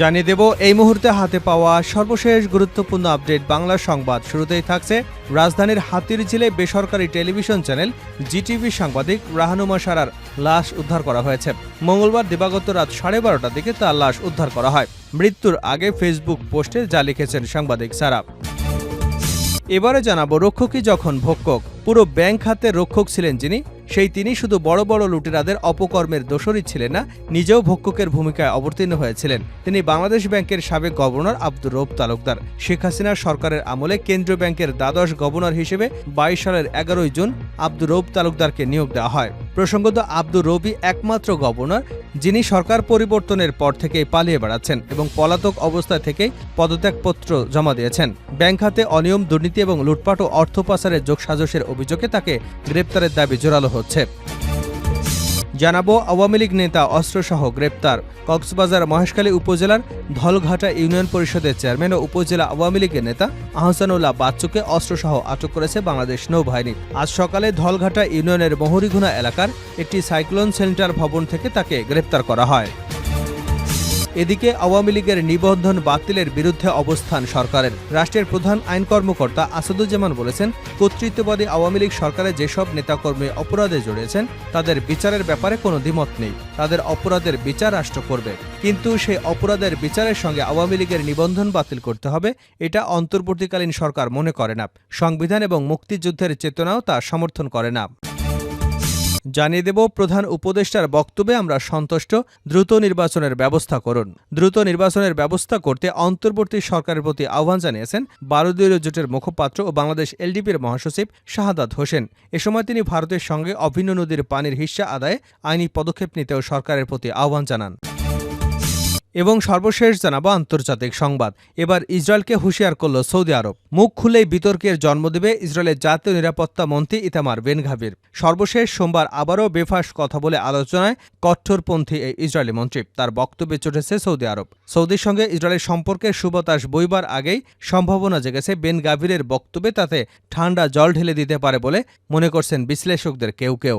জানিয়ে দেব, এই মুহূর্তে হাতে পাওয়া সর্বশেষ গুরুত্বপূর্ণ আপডেট বাংলা সংবাদ। শুরুতেই থাকছে রাজধানীর হাতির হাতিরঝিলে বেসরকারি টেলিভিশন চ্যানেল জিটিভি সাংবাদিক রাহানুমা সারার লাশ উদ্ধার করা হয়েছে। মঙ্গলবার দিবাগত রাত সাড়ে বারোটার দিকে তার লাশ উদ্ধার করা হয়। মৃত্যুর আগে ফেসবুক পোস্টে যা লিখেছেন সাংবাদিক সারা। এবারে জানাব রক্ষকই যখন ভক্ষক। পুরো ব্যাংক খাতে রক্ষক ছিলেন যিনি সেই তিনি শুধু বড় বড় লুটেরাদের অপকর্মের দোষরই ছিলেন না, নিজেও ভক্ষকের ভূমিকায় অবতীর্ণ হয়েছিলেন। তিনি বাংলাদেশ ব্যাংকের সাবেক গভর্নর আব্দুর রৌফ তালুকদার। শেখ হাসিনার সরকারের আমলে কেন্দ্রীয় ব্যাংকের দ্বাদশ গভর্নর হিসেবে বাইশ সালের এগারোই জুন আব্দুর রৌফ তালুকদারকে নিয়োগ দেওয়া হয়। প্রসঙ্গত আব্দুর রবি একমাত্র গভর্নর, যিনি সরকার পরিবর্তনের পর থেকেই পালিয়ে বেড়াচ্ছেন এবং পলাতক অবস্থা থেকেই পদত্যাগপত্র জমা দিয়েছেন। ব্যাংক খাতে অনিয়ম, দুর্নীতি এবং লুটপাট ও অর্থ পাচারের যোগসাজশের অভিযোগে তাকে গ্রেপ্তারের দাবি জোরালো হচ্ছে। জানাব আওয়ামী লীগ নেতা অস্ত্রসহ গ্রেপ্তার। কক্সবাজার মহেশখালী উপজেলার ধলঘাটা ইউনিয়ন পরিষদের চেয়ারম্যান ও উপজেলা আওয়ামী লীগের নেতা আহসানুল্লাহ বাচ্চুকে অস্ত্রসহ আটক করেছে বাংলাদেশ নৌবাহিনী। আজ সকালে ধলঘাটা ইউনিয়নের মহরিঘুনা এলাকার একটি সাইক্লোন সেন্টার ভবন থেকে তাকে গ্রেপ্তার করা হয়। এদিকে আওয়ামী লীগের নিবন্ধন বাতিলের বিরুদ্ধে অবস্থান সরকারের। রাষ্ট্রের প্রধান আইন কর্মকর্তা আসাদুজ্জামান বলেছেন, কর্তৃত্ববাদী আওয়ামী লীগ সরকারে যেসব নেতাকর্মী অপরাধে জড়িয়েছেন, তাদের বিচারের ব্যাপারে কোনো দ্বিমত নেই। তাদের অপরাধের বিচার রাষ্ট্র করবে। কিন্তু সেই অপরাধের বিচারের সঙ্গে আওয়ামী লীগের নিবন্ধন বাতিল করতে হবে, এটা অন্তর্বর্তীকালীন সরকার মনে করে না। সংবিধান এবং মুক্তিযুদ্ধের চেতনাও তা সমর্থন করে না। জানিয়ে দেব, প্রধান উপদেষ্টার বক্তব্যে আমরা সন্তুষ্ট। দ্রুত নির্বাচনের ব্যবস্থা করুন। দ্রুত নির্বাচনের ব্যবস্থা করতে অন্তর্বর্তী সরকারের প্রতি আহ্বান জানিয়েছেন ভারতীয় জোটের মুখপাত্র ও বাংলাদেশ এলডিপির মহাসচিব শাহাদাত হোসেন। এ সময় তিনি ভারতের সঙ্গে অভিন্ন নদীর পানির হিস্সা আদায়ে আইনি পদক্ষেপ নিতেও সরকারের প্রতি আহ্বান জানান। এবং সর্বশেষ জানাব আন্তর্জাতিক সংবাদ। এবার ইসরায়েলকে হুঁশিয়ার করল সৌদি আরব। মুখ খুলেই বিতর্কের জন্ম দেবে ইসরায়েলের জাতীয় নিরাপত্তা মন্ত্রী ইতামার বেনঘাবির সর্বশেষ সোমবার আবারও বেফাস কথা বলে আলোচনায় কঠোরপন্থী এই ইসরায়েলি মন্ত্রী। তার বক্তব্যে চটেছে সৌদি আরব। সৌদির সঙ্গে ইসরায়েলের সম্পর্কের সুবতাস বইবার আগেই সম্ভাবনা জেগেছে বেন গাভিরের বক্তব্যে তাতে ঠান্ডা জল ঢেলে দিতে পারে বলে মনে করছেন বিশ্লেষকদের কেউ কেউ।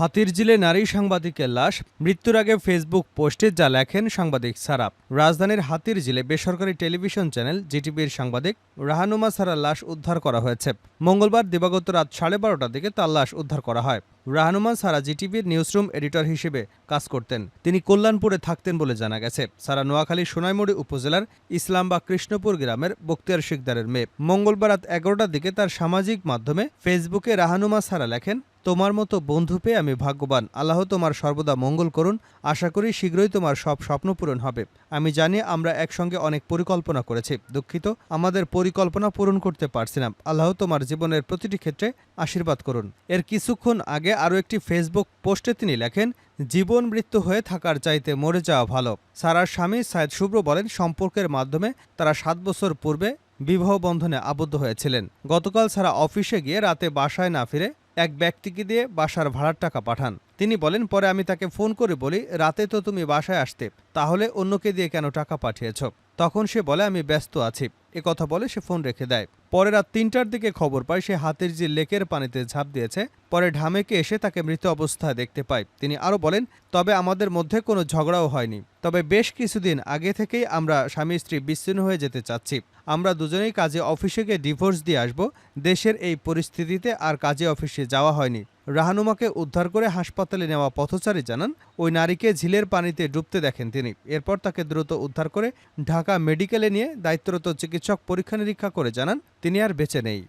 হাতিরঝিলে নারী সাংবাদিকের লাশ, মৃত্যুর আগে ফেসবুক পোস্টে যা লেখেন সাংবাদিক সারাপ। রাজধানীর হাতিরঝিলে বেসরকারি টেলিভিশন চ্যানেল জিটিভির সাংবাদিক রাহানুমা সারার লাশ উদ্ধার করা হয়েছে। মঙ্গলবার দিবাগত রাত সাড়ে বারোটার দিকে তার লাশ উদ্ধার করা হয়। রাহানুমা সারা জিটিভির নিউজরুম এডিটর হিসেবে কাজ করতেন। তিনি কল্যাণপুরে থাকতেন বলে জানা গেছে। সারা নোয়াখালী সোনাইমুড়ি উপজেলার ইসলাম বা কৃষ্ণপুর গ্রামের বক্তিয়ার শিকদারের মেয়ে। মঙ্গলবার রাত এগারোটার দিকে তার সামাজিক মাধ্যমে ফেসবুকে রাহানুমা সারা লেখেন তোমার মতো বন্ধু পেয়ে আমি ভাগ্যবান। আল্লাহ তোমার সর্বদা মঙ্গল করুন। আশা করি শীঘ্রই তোমার সব স্বপ্ন পূরণ হবে। আমি জানি আমরা একসঙ্গে অনেক পরিকল্পনা করেছি। দুঃখিত, আমাদের পরিকল্পনা পূরণ করতে পারছি না। আল্লাহ তোমার জীবনের প্রতিটি ক্ষেত্রে আশীর্বাদ করুন। এর কিছুক্ষণ আগে আরও একটি ফেসবুক পোস্টে তিনি লেখেন, জীবন মৃত্যু হয়ে থাকার চাইতে মরে যাওয়া ভালো। সারার স্বামী সায়েদ শুভ্র বলেন, সম্পর্কের মাধ্যমে তারা সাত বছর পূর্বে বিবাহ বন্ধনে আবদ্ধ হয়েছিলেন। গতকাল সারা অফিসে গিয়ে রাতে বাসায় না ফিরে এক ব্যক্তিকে দিয়ে বাসার ভাড়ার টাকা পাঠান। তিনি বলেন, পরে আমি তাকে ফোন করে বলি, রাতে তো তুমি বাসায় আসতে, তাহলে অন্যকে দিয়ে কেন টাকা পাঠিয়েছ? তখন সে বলে, আমি ব্যস্ত আছি। এ কথা বলে সে ফোন রেখে দেয়। পরে রাত তিনটার দিকে খবর পায়, সে হাতের যে লেকের পানিতে ঝাঁপ দিয়েছে, পরে ঢামেকে এসে তাকে মৃত অবস্থায় দেখতে পায়। তিনি আরও বলেন, তবে আমাদের মধ্যে কোনো ঝগড়াও হয়নি। তবে বেশ কিছুদিন আগে থেকেই আমরা স্বামী স্ত্রী বিচ্ছিন্ন হয়ে যেতে চাচ্ছি। আমরা দুজনেই কাজে অফিসে গিয়ে ডিভোর্স দিয়ে আসব। দেশের এই পরিস্থিতিতে আর কাজে অফিসে যাওয়া হয়নি। রাহানুমাকে উদ্ধার করে হাসপাতালে নেওয়া পথচারী জানান, ওই নারীকে ঝিলের পানিতে ডুবতে দেখেন তিনি। এরপর তাকে দ্রুত উদ্ধার করে ঢাকা মেডিকেলে নিয়ে দায়িত্বরত চিকিৎসক পরীক্ষা নিরীক্ষা করে জানান, তিনি আর বেঁচে নেই।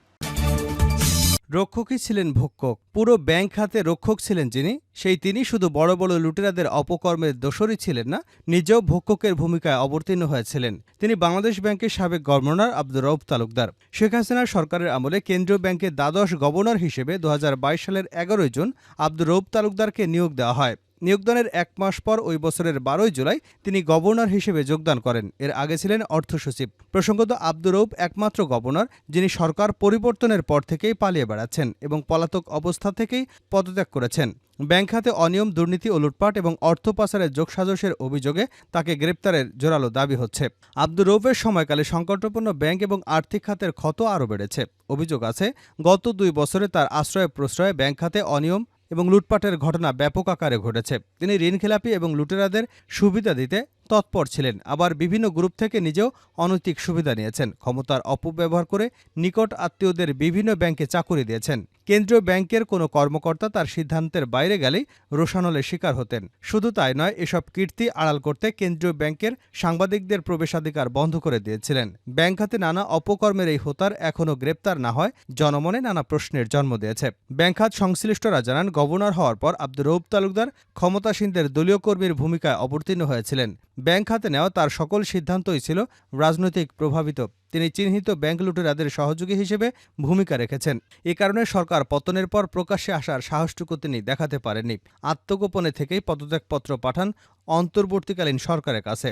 রক্ষকই ছিলেন ভক্ষক। পুরো ব্যাংক খাতে রক্ষক ছিলেন যিনি। সেই তিনি শুধু বড় বড় লুটেরাদের অপকর্মের দোষরই ছিলেন না, নিজেও ভক্ষকের ভূমিকায় অবতীর্ণ হয়েছিলেন। তিনি বাংলাদেশ ব্যাংকের সাবেক গভর্নর আব্দুর রৌফ তালুকদার। শেখ হাসিনার সরকারের আমলে কেন্দ্রীয় ব্যাংকের দ্বাদশ গভর্নর হিসেবে দু হাজার বাইশ সালের এগারোই জুন আব্দুর রৌফ তালুকদারকে নিয়োগ দেওয়া হয়। নিয়োগদানের এক মাস পর ওই বছরের বারোই জুলাই তিনি গভর্নর হিসেবে যোগদান করেন। এর আগে ছিলেন অর্থ সচিব প্রসঙ্গত আব্দুর রৌফ একমাত্র গভর্নর, যিনি সরকার পরিবর্তনের পর থেকেই পালিয়ে বেড়াচ্ছেন এবং পলাতক অবস্থা থেকেই পদত্যাগ করেছেন। ব্যাংক খাতে অনিয়ম, দুর্নীতি ও লুটপাট এবং অর্থ পাচারের যোগসাজশের অভিযোগে তাকে গ্রেপ্তারের জোরালো দাবি হচ্ছে। আব্দুর রৌফের সময়কালে সংকটপূর্ণ ব্যাংক এবং আর্থিক খাতের ক্ষত আরও বেড়েছে। অভিযোগ আছে, গত দুই বছরে তার আশ্রয় প্রশ্রয়ে ব্যাংক খাতে অনিয়ম এবং লুটপাটের ঘটনা ব্যাপক আকারে ঘটেছে। তিনি ঋণখেলাপি এবং লুটেরাদের সুবিধা দিতে তৎপর ছিলেন। আবার বিভিন্ন গ্রুপ থেকে নিজেও অনৈতিক সুবিধা নিয়েছেন। ক্ষমতার অপব্যবহার করে নিকট আত্মীয়দের বিভিন্ন ব্যাংকে চাকুরি দিয়েছেন। কেন্দ্রীয় ব্যাংকের কোনো কর্মকর্তা তার সিদ্ধান্তের বাইরে গেলেই রোশানলের শিকার হতেন। শুধু তাই নয়, এসব কীর্তি আড়াল করতে কেন্দ্রীয় ব্যাংকের সাংবাদিকদের প্রবেশাধিকার বন্ধ করে দিয়েছিলেন। ব্যাংক খাতে নানা অপকর্মের এই হোতার এখনও গ্রেপ্তার না হয়, জনমনে নানা প্রশ্নের জন্ম দিয়েছে। ব্যাংক খাত সংশ্লিষ্টরা জানান, গভর্নর হওয়ার পর আব্দুর রৌফ তালুকদার ক্ষমতাসীনদের দলীয় কর্মীর ভূমিকায় অবতীর্ণ হয়েছিলেন। ব্যাংক খাতে নেওয়া তার সকল সিদ্ধান্তই ছিল রাজনৈতিক প্রভাবিত। তিনি চিহ্নিত ব্যাংক লুটেরাদের সহযোগী হিসেবে ভূমিকা রেখেছেন। এ কারণে সরকার পতনের পর প্রকাশ্যে আসার সাহসটুকু তিনি দেখাতে পারেননি। আত্মগোপনে থেকেই পদত্যাগপত্র পাঠান অন্তর্বর্তীকালীন সরকারের কাছে।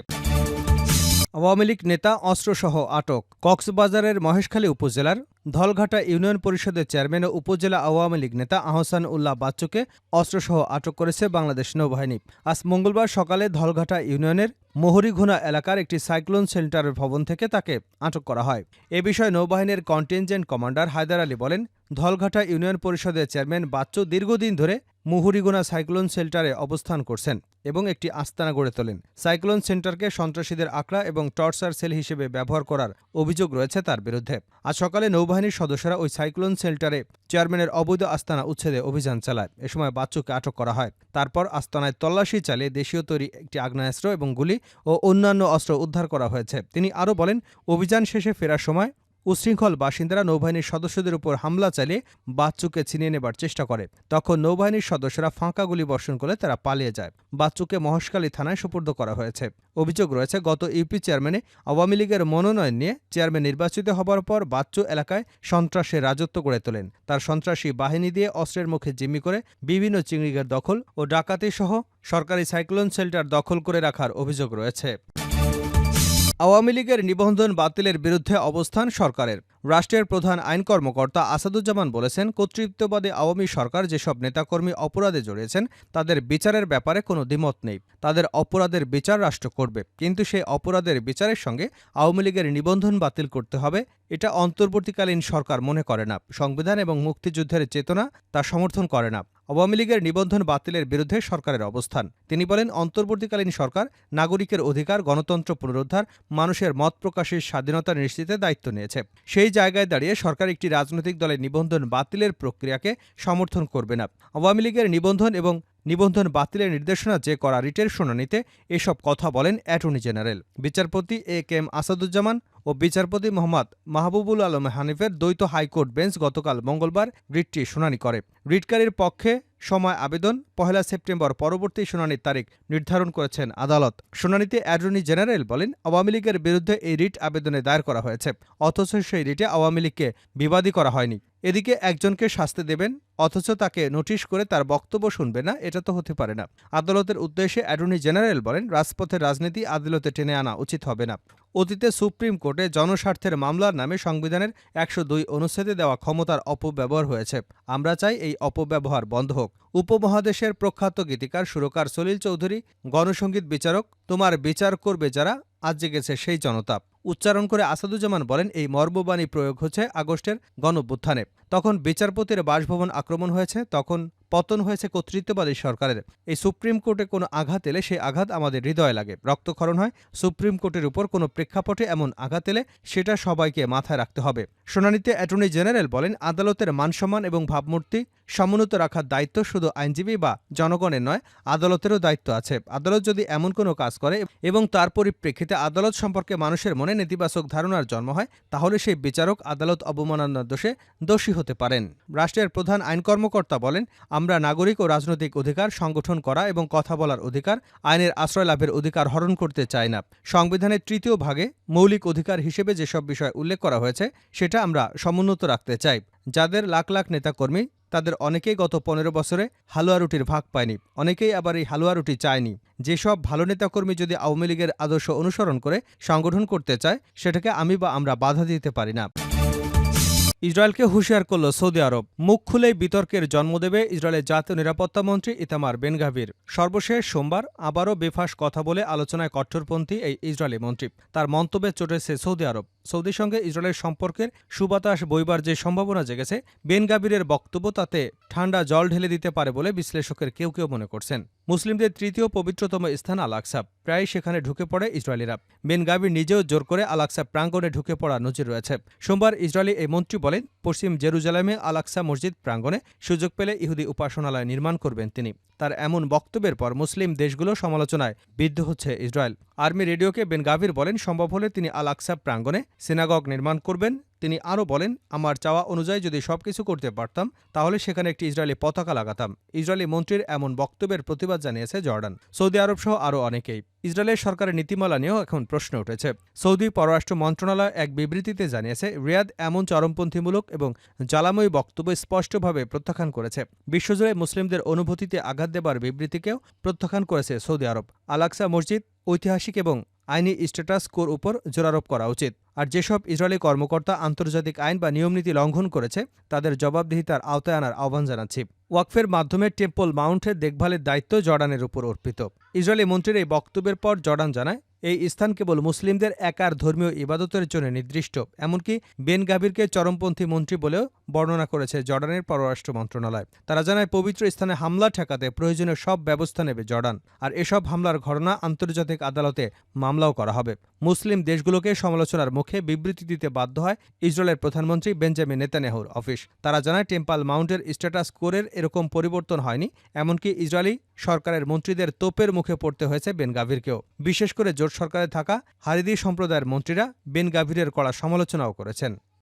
আওয়ামী লীগ নেতা অস্ত্রসহ আটক। কক্সবাজারের মহেশখালী উপজেলার ধলঘাটা ইউনিয়ন পরিষদের চেয়ারম্যান ও উপজেলা আওয়ামী লীগ নেতা আহসান উল্লাহ বাচ্চুকে অস্ত্রসহ আটক করেছে বাংলাদেশ নৌবাহিনী। আজ মঙ্গলবার সকালে ধলঘাটা ইউনিয়নের মোহরিঘোনা এলাকার একটি সাইক্লোন সেন্টারের ভবন থেকে তাকে আটক করা হয়। এ বিষয়ে নৌবাহিনীর কন্টিনজেন্ট কমান্ডার হায়দার আলী বলেন, ধলঘাটা ইউনিয়ন পরিষদের চেয়ারম্যান বাচ্চু দীর্ঘদিন ধরে মুহুরিগোনা সাইক্লোন সেল্টারে অবস্থান করছেন এবং একটি আস্তানা গড়ে তোলেন। সাইক্লোন সেন্টারকে সন্ত্রাসীদের আকড়া এবং টর্চার সেল হিসেবে ব্যবহার করার অভিযোগ রয়েছে তার বিরুদ্ধে। আজ সকালে নৌবাহিনীর সদস্যরা ওই সাইক্লোন সেল্টারে চেয়ারম্যানের অবৈধ আস্তানা উচ্ছেদে অভিযান চালায়। এ সময় বাচ্চুকে আটক করা হয়। তারপর আস্তানায় তল্লাশি চালিয়ে দেশীয় তৈরি একটি আগ্নেয়াস্ত্র এবং গুলি ও অন্যান্য অস্ত্র উদ্ধার করা হয়েছে। তিনি আরও বলেন, অভিযান শেষে ফেরার সময় উশৃঙ্খল বাসিন্দারা নৌবাহিনীর সদস্যদের উপর হামলা চালিয়ে বাচ্চুকে ছিনিয়ে নেবার চেষ্টা করে। তখন নৌবাহিনীর সদস্যরা ফাঁকা গুলি বর্ষণ করলে তারা পালিয়ে যায়। বাচ্চুকে মহেশখালী থানায় সুপর্দ করা হয়েছে। অভিযোগ রয়েছে, গত ইউপি চেয়ারম্যানে আওয়ামী লীগের মনোনয়ন নিয়ে চেয়ারম্যান নির্বাচিত হবার পর বাচ্চু এলাকায় সন্ত্রাসের রাজত্ব গড়ে তোলেন। তার সন্ত্রাসী বাহিনী দিয়ে অস্ত্রের মুখে জিম্মি করে বিভিন্ন চিংড়িগের দখল ও ডাকাতি সহ সরকারি সাইক্লোন শেল্টার দখল করে রাখার অভিযোগ রয়েছে। আওয়ামী লীগের নিবন্ধন বাতিলের বিরুদ্ধে অবস্থান সরকারের। রাষ্ট্রের প্রধান আইন কর্মকর্তা আসাদুজ্জামান বলেছেন, কর্তৃত্ববাদী আওয়ামী সরকার যেসব নেতাকর্মী অপরাধে জড়িয়েছেন, তাদের বিচারের ব্যাপারে কোনো দ্বিমত নেই। তাদের অপরাধের বিচার রাষ্ট্র করবে, কিন্তু সেই অপরাধের বিচারের সঙ্গে আওয়ামী লীগের নিবন্ধন বাতিল করতে হবে, এটা অন্তর্বর্তীকালীন সরকার মনে করে না। সংবিধান এবং মুক্তিযুদ্ধের চেতনা তা সমর্থন করে না। আওয়ামী লীগের নিবন্ধন বাতিলের বিরুদ্ধে সরকারের অবস্থান। তিনি বলেন, অন্তর্বর্তীকালীন সরকার নাগরিকের অধিকার, গণতন্ত্র পুনরুদ্ধার, মানুষের মত প্রকাশের স্বাধীনতা নিশ্চিতে দায়িত্ব নিয়েছে। সেই জায়গায় দাঁড়িয়ে সরকার একটি রাজনৈতিক দলের নিবন্ধন বাতিলের প্রক্রিয়াকে সমর্থন করবে না। আওয়ামী লীগের নিবন্ধন এবং নিবন্ধন বাতিলের নির্দেশনা যে করা রিটের শুনানিতে এসব কথা বলেন অ্যাটর্নি জেনারেল। বিচারপতি এ কে এম আসাদুজ্জামান ও বিচারপতি মোহাম্মদ মাহবুবুল আলম হানিফের দ্বৈত হাইকোর্ট বেঞ্চ গতকাল মঙ্গলবার রিটটি শুনানি করে। রিটকারীর পক্ষে সময় আবেদন, পহেলা সেপ্টেম্বর পরবর্তী শুনানির তারিখ নির্ধারণ করেছেন আদালত। শুনানিতে অ্যাটর্নি জেনারেল বলেন, আওয়ামী লীগের বিরুদ্ধে এই রিট আবেদনে দায়ের করা হয়েছে, অথচ সেই রিটে আওয়ামী লীগকে বিবাদী করা হয়নি। এদিকে একজনকে শাস্তি দেবেন, অথচ তাকে নোটিশ করে তার বক্তব্য শুনবে না, এটা তো হতে পারে না। আদালতের উদ্দেশ্যে অ্যাটর্নি জেনারেল বলেন, রাজপথের রাজনীতি আদালতে টেনে আনা উচিত হবে না। অতীতে সুপ্রিম কোর্টে জনস্বার্থের মামলার নামে সংবিধানের একশো দুই অনুচ্ছেদে দেওয়া ক্ষমতার অপব্যবহার হয়েছে। আমরা চাই এই অপব্যবহার বন্ধ হোক। উপমহাদেশের প্রখ্যাত গীতিকার সুরকার সলিল চৌধুরী, গণসংগীত বিচারক, তোমার বিচার করবে যারা, আজ জেগেছে সেই জনতা উচ্চারণ করে আসাদুজ্জামান বলেন, এই মর্মবাণী প্রয়োগ হচ্ছে আগস্টের গণভ্যুত্থানে তখন বিচারপতির বাসভবন আক্রমণ হয়েছে, তখন পতন হয়েছে কর্তৃত্ববাদী সরকারের। এই সুপ্রিম কোর্টে কোনো আঘাত এলে সেই আঘাত আমাদের হৃদয় লাগে। রক্তক্ষরণ হয়, সুপ্রিম কোর্টের উপর কোনো প্রেক্ষাপটে এমন আঘাত এলে সেটা সবাইকে মাথায় রাখতে হবে। শুনানিতে অ্যাটর্নি জেনারেল বলেন, আদালতের মানসম্মান এবং ভাবমূর্তি সমুন্নত রাখার দায়িত্ব শুধু আইনজীবী বা জনগণের নয়, আদালতেরও দায়িত্ব আছে। আদালত যদি এমন কোনো কাজ করে এবং তার পরিপ্রেক্ষিতে আদালত সম্পর্কে মানুষের মনে নেতিবাচক ধারণার জন্ম হয়, তাহলে সেই বিচারক আদালত অবমাননার দোষে দোষী হতে পারেন। রাষ্ট্রের প্রধান আইন কর্মকর্তা বলেন, আমরা নাগরিক ও রাজনৈতিক অধিকার সংগঠন করা এবং কথা বলার অধিকার, আইনের আশ্রয় লাভের অধিকার হরণ করতে চাই না। সংবিধানের তৃতীয় ভাগে মৌলিক অধিকার হিসেবে যেসব বিষয় উল্লেখ করা হয়েছে, সেটা আমরা সমুন্নত রাখতে চাই। যাদের লাখ লাখ নেতাকর্মী তাদের অনেকেই গত পনেরো বছরে হালুয়া রুটির ভাগ পায়নি। অনেকেই আবার এই হালুয়া রুটি চায়নি। যেসব ভালো নেতাকর্মী যদি আওয়ামী লীগের আদর্শ অনুসরণ করে সংগঠন করতে চায়, সেটাকে আমি বা আমরা বাধা দিতে পারি না। ইসরায়েলকে হুঁশিয়ার করল সৌদি আরব। মুখ খুলেই বিতর্কের জন্ম দেবে ইসরায়েলের জাতীয় নিরাপত্তা মন্ত্রী ইতামার বেনগাভির। সর্বশেষ সোমবার আবারও বেফাস কথা বলে আলোচনায় কট্টরপন্থী এই ইসরায়েলি মন্ত্রী। তার মন্তব্যে চটেছে সৌদি আরব। সৌদির সঙ্গে ইসরায়েলের সম্পর্কের সুবাতাস বইবার যে সম্ভাবনা জেগেছে বেনগাবিরের বক্তব্য তাতে ঠান্ডা জল ঢেলে দিতে পারে বলে বিশ্লেষকের কেউ কেউ মনে করছেন। মুসলিমদের তৃতীয় পবিত্রতম স্থান আলাকসা প্রায় সেখানে ঢুকে পড়ে ইসরায়েলিরা। বেন গাবির নিজেও জোর করে আলাকসা প্রাঙ্গণে ঢুকে পড়া নজির রয়েছে। সোমবার ইসরায়েলি এই মন্ত্রী বলেন, পশ্চিম জেরুজালেমে আলাকসা মসজিদ প্রাঙ্গণে সুযোগ পেলে ইহুদি উপাসনালয় নির্মাণ করবেন তিনি। তার এমন বক্তব্যের পর মুসলিম দেশগুলো সমালোচনায় বিদ্ধ হচ্ছে ইসরায়েল। আর্মি রেডিওকে বেন গাভির বলেন, সম্ভব হলে তিনি আল আকসা প্রাঙ্গণে সিনাগগ নির্মাণ করবেন। তিনি আরও বলেন, আমার চাওয়া অনুযায়ী যদি সবকিছু করতে পারতাম, তাহলে সেখানে একটি ইসরায়েলি পতাকা লাগাতাম। ইসরায়েলি মন্ত্রীর এমন বক্তব্যের প্রতিবাদ জানিয়েছে জর্ডান। সৌদি আরব সহ আরও অনেকেই। ইসরায়েলের সরকারের নীতিমালা নিয়েও এখন প্রশ্ন উঠেছে। সৌদি পররাষ্ট্র মন্ত্রণালয় এক বিবৃতিতে জানিয়েছে, রিয়াদ এমন চরমপন্থীমূলক এবং জ্বালাময়ী বক্তব্য স্পষ্টভাবে প্রত্যাখ্যান করেছে। বিশ্বজুড়ে মুসলিমদের অনুভূতিতে আঘাত দেবার বিবৃতিকেও প্রত্যাখ্যান করেছে সৌদি আরব। আলাক্সা মসজিদ ঐতিহাসিক এবং আইনি স্ট্যাটাস কোর উপর জোরারোপ করা উচিত। আর যেসব ইসরায়েলি কর্মকর্তা আন্তর্জাতিক আইন বা নিয়মনীতি লঙ্ঘন করেছে, তাদের জবাবদিহিতার আওতায় আনার আহ্বান জানাচ্ছি। ওয়াকফের মাধ্যমে টেম্পল মাউন্টের দেখভালের দায়িত্ব জর্ডানের উপর অর্পিত। ইসরায়েলি মন্ত্রীর এই বক্তব্যের পর জর্ডান জানায়, এই স্থান কেবল মুসলিমদের একার ধর্মীয় ইবাদতের জন্য নির্দিষ্ট, এমনকি বেন গাভীরকে চরমপন্থী মন্ত্রী বলেও বর্ণনা করেছে জর্ডানের পররাষ্ট্র মন্ত্রণালয়। তারা জানায়, পবিত্র স্থানে হামলা ঠেকাতে প্রয়োজনীয় সব ব্যবস্থা নেবে জর্ডান। আর এসব হামলার ঘটনা আন্তর্জাতিক আদালতে মামলাও করা হবে। মুসলিম দেশগুলোকে সমালোচনার মুখে বিবৃতি দিতে বাধ্য হয় ইসরায়েলের প্রধানমন্ত্রী বেঞ্জামিন নেতানিয়াহুর অফিস। তারা জানায়, টেম্পাল মাউন্টের স্ট্যাটাস কোরের এরকম পরিবর্তন হয়নি, এমনকি ইসরায়েলি সরকারের মন্ত্রীদের তোপের মুখে পড়তে হয়েছে বেন গাভীরকেও বিশেষ করে জোট সরকারে থাকা হারিদি সম্প্রদায়ের মন্ত্রীরা বেন গাভীরের কড়া সমালোচনাও করেছেন।